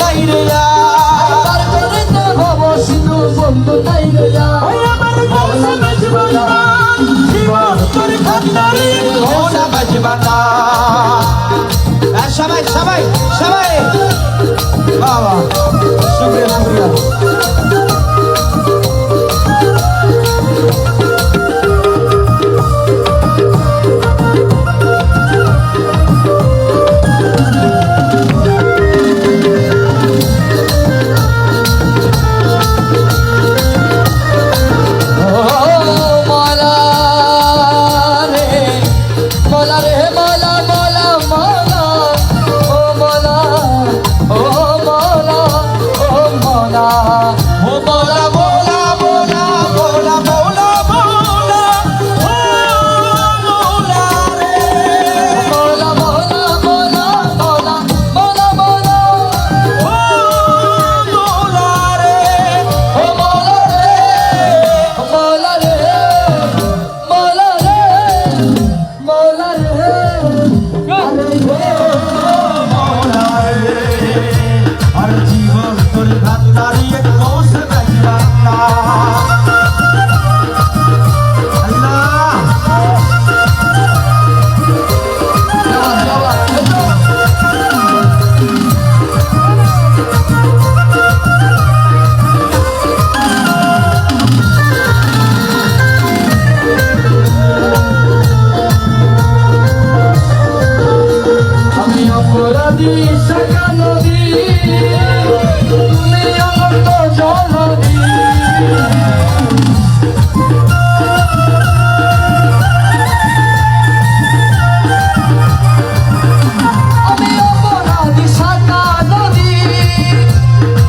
নাই রে তার করে তো হব সিধু বন্ধু নাই রে আমার কাছে বাঁচব না জীবন তোর খান্দারি ও না বাঁচব না সবাই সবাই সবাই বাবা। I love it. মালা রে মালা রে আরে রে